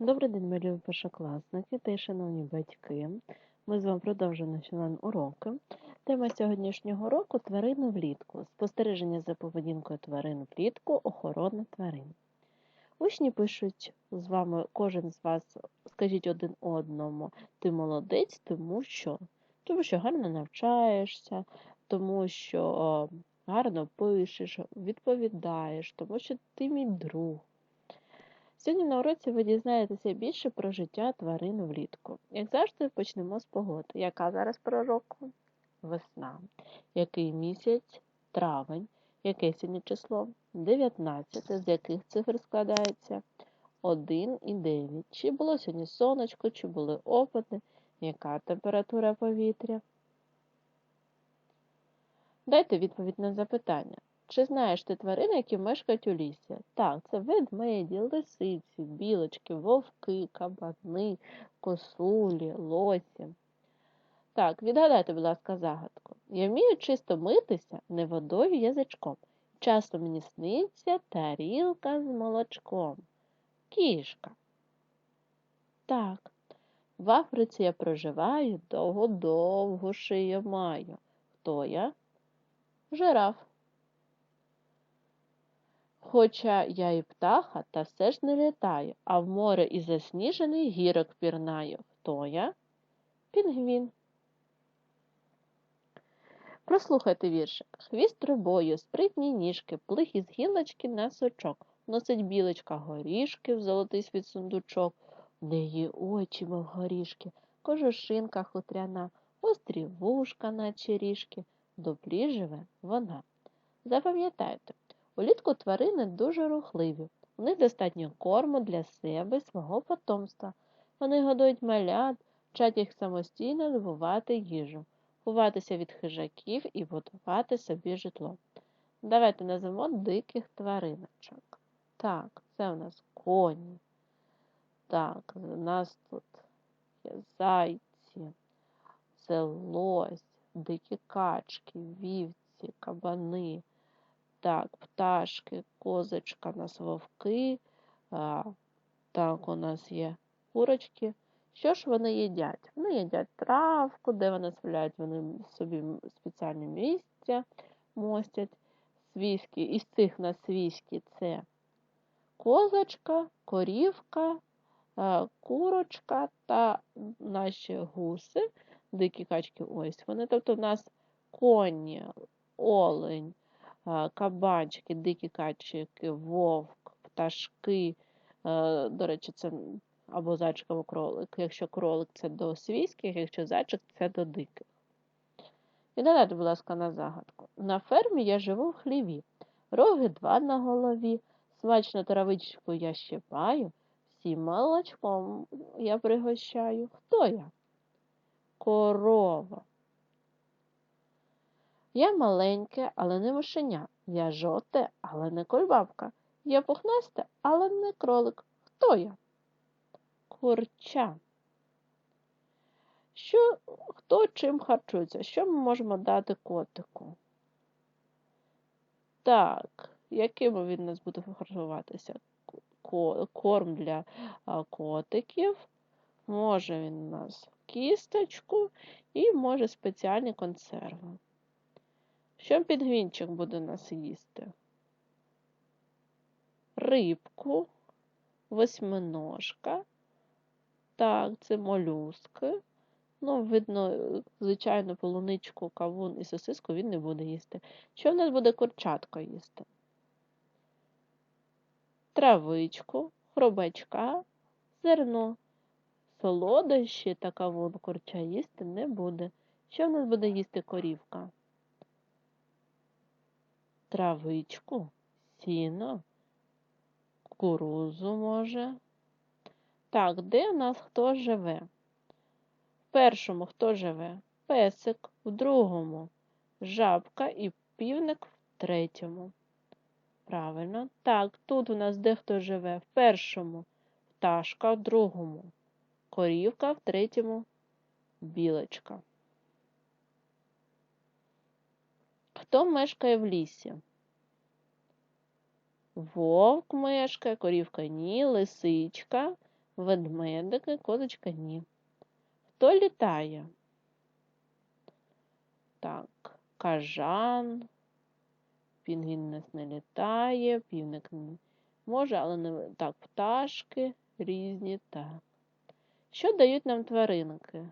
Добрий день, мої любі першокласники та шановні батьки. Ми з вами продовжуємо наші онлайн-уроки. Тема сьогоднішнього уроку – тварини влітку. Спостереження за поведінкою тварин влітку, охорона тварин. Учні пишуть з вами, кожен з вас, скажіть один одному, ти молодець, тому що? Тому що гарно навчаєшся, тому що гарно пишеш, відповідаєш, тому що ти мій друг. Сьогодні на уроці ви дізнаєтеся більше про життя тварин влітку. Як завжди, почнемо з погоди. Яка зараз пора року? Весна. Який місяць? Травень. Яке сьогодні число? 19. З яких цифр складається? 1 і 9. Чи було сьогодні сонечко, чи були опади? Яка температура повітря? Дайте відповідь на запитання. Чи знаєш ти тварини, які мешкають у лісі? Так, це ведмеді, лисиці, білочки, вовки, кабани, косулі, лосі. Так, відгадайте, будь ласка, загадку. Я вмію чисто митися не водою язичком. Часто мені сниться тарілка з молочком. Кішка. Так. В Африці я проживаю, довго-довго шию маю. Хто я? Жираф. Хоча я і птаха, та все ж не літаю, а в море і засніжений гірок пірнаю. Хто я? Пінгвін. Прослухайте віршик. Хвіст трубою, спритні ніжки, плих із гілочки на сочок. Носить білочка горішки в золотий світ сундучок. В неї очі, мов горішки, кожушинка хутряна, острі вушка, наче ріжки. Дуплі живе вона. Запам'ятайте, Улітку тварини дуже рухливі. У них достатньо корму для себе і свого потомства. Вони годують малят, вчать їх самостійно добувати їжу, ховатися від хижаків і будувати собі житло. Давайте назвемо диких твариночок. Так, це у нас коні. Так, у нас тут є зайці, це лось, дикі качки, вівці, кабани. Так, пташки, козочка, у нас вовки. А, Так, у нас є курочки. Що ж вони їдять? Вони їдять травку, де вони справляють, вони собі спеціальне місця мостять. Свійські, із цих на свійські це козочка, корівка, курочка та наші гуси, дикі качки, ось вони. Тобто в нас коні, олень кабанчики, дикі качки, вовк, пташки. Е, до речі, це або зайчик, або кролик. Якщо кролик це до свійських, якщо зайчик це до диких. І додайте, будь ласка, на загадку. На фермі я живу в хліві, роги два на голові, смачну травичку я щипаю, всім молочком я пригощаю. Хто я? Корова. Я маленьке, але не мишеня. Я жовте, але не кульбабка. Я пухнасте, але не кролик. Хто я? Курча. Що, Хто чим харчується? Що ми можемо дати котику? Так, яким він нас буде харчуватися? Корм для котиків. Може він у нас кісточку і може спеціальні консерви. Що підгвінчик буде нас їсти? Рибку, восьминожка. Так, це молюски. Ну, видно, звичайно, полуничку, кавун і сосиску він не буде їсти. Що в нас буде курчатка їсти? Травичку, хробачка, зерно. Солодощі та кавун курча їсти не буде. Що в нас буде їсти корівка? Травичку, сіно, кукурузу може. Так, де у нас хто живе? В першому хто живе? Песик, в другому жабка і півник в третьому. Правильно. Так, тут у нас де хто живе? В першому пташка, в другому корівка, в третьому білочка. Хто мешкає в лісі? Вовк мешкає, корівка ні, лисичка, Ведмедики, козочка ні. Хто літає? Так, кажан. Пінгвін нас не літає, півник не може, але не так, пташки різні, так. Що дають нам тваринки?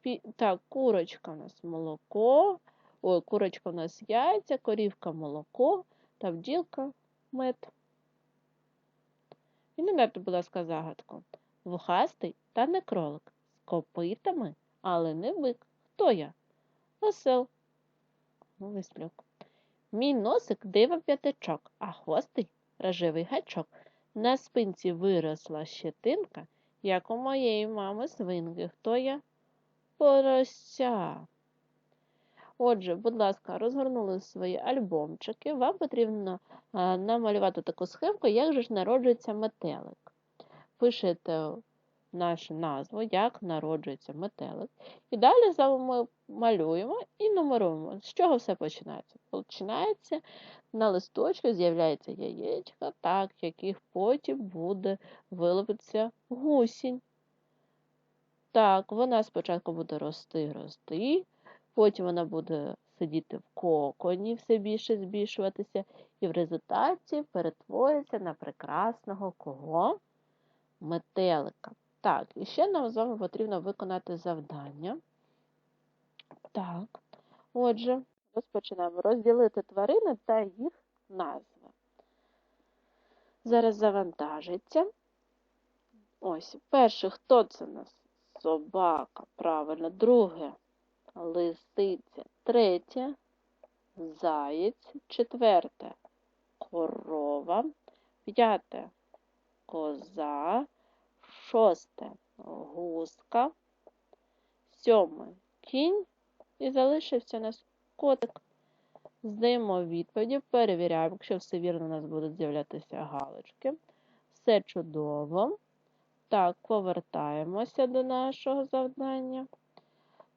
Пі... Так, курочка у нас молоко, ой, курочка у нас яйця, корівка молоко та бджілка мед. І надайте, будь ласка, загадку. Вухастий та не кролик, з копитами, але не бик. Хто я? Осел. Ну, вислюк. Мій носик дива п'ятичок, а хвостий рожевий гачок. На спинці виросла щетинка, як у моєї мами свинки. Хто я? Порося. Отже, будь ласка, розгорнули свої альбомчики. Вам потрібно намалювати таку схемку, як же ж народжується метелик. Пишете нашу назву, як народжується метелик. І далі ми малюємо і нумеруємо. З чого все починається? Починається на листочку, з'являється яєчко, так, яких потім буде вилупитися гусінь. Так, вона спочатку буде рости, рости, потім вона буде сидіти в коконі, все більше збільшуватися, і в результаті перетвориться на прекрасного кого? Метелика. Так, і ще нам з вами потрібно виконати завдання. Так, отже, розпочинаємо розділити тварини та їх назви. Зараз завантажиться. Ось, перше, хто це у нас? Собака, правильно. Друге лисиця. Третє заєць. Четверте корова. П'яте коза. Шосте гуска. Сьоме кінь. І залишився нас котик. Здаємо відповіді, перевіряємо, якщо все вірно, у нас будуть з'являтися галочки. Все чудово. Так, повертаємося до нашого завдання.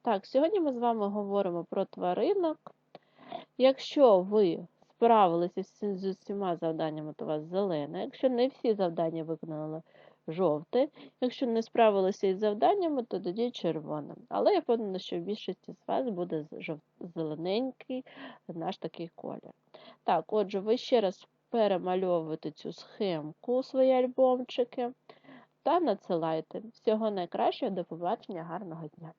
Так, сьогодні ми з вами говоримо про тваринок. Якщо ви справилися з усіма завданнями, то у вас зелене. Якщо не всі завдання виконали жовте. Якщо не справилися із завданнями, то тоді червоне. Але я впевнена, що в більшості з вас буде зелененький наш такий колір. Так, отже, ви ще раз перемальовуєте цю схемку у свої альбомчики та надсилайте. Всього найкращого, до побачення, гарного дня!